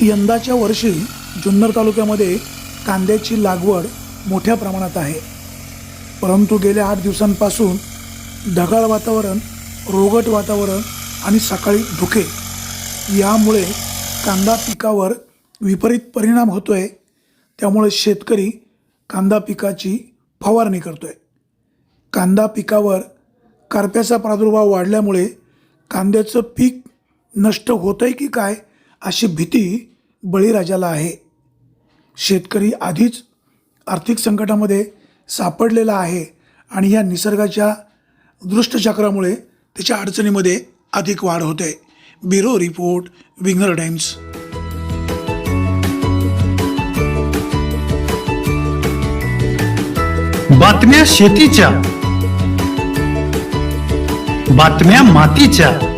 यंदाच्या वर्षी जुन्नर तालुक्यामध्ये कांद्याची लागवड मोठ्या प्रमाणात आहे. परंतु गेल्या आठ दिवसांपासून ढगाळ वातावरण रोगट वातावरण आणि सकाळी धुके यामुळे कांदा पिकावर विपरीत परिणाम होतो आहे त्यामुळे शेतकरी कांदा पिकाची फवारणी करतो आहे कांदा पिकावर करप्याचा प्रादुर्भाव वाढल्यामुळे कांद्याचं पीक नष्ट होतं आहे की काय अशी भीती बळीराजाला आहे. शेतकरी आधीच आर्थिक संकटामध्ये सापडलेला आहे आणि या निसर्गाच्या दृष्टचक्रामुळे त्याच्या अडचणीमध्ये अधिक वाढ होते. Bureau report winger times. बातम्या शेतीच्या बातम्या मातीच्या.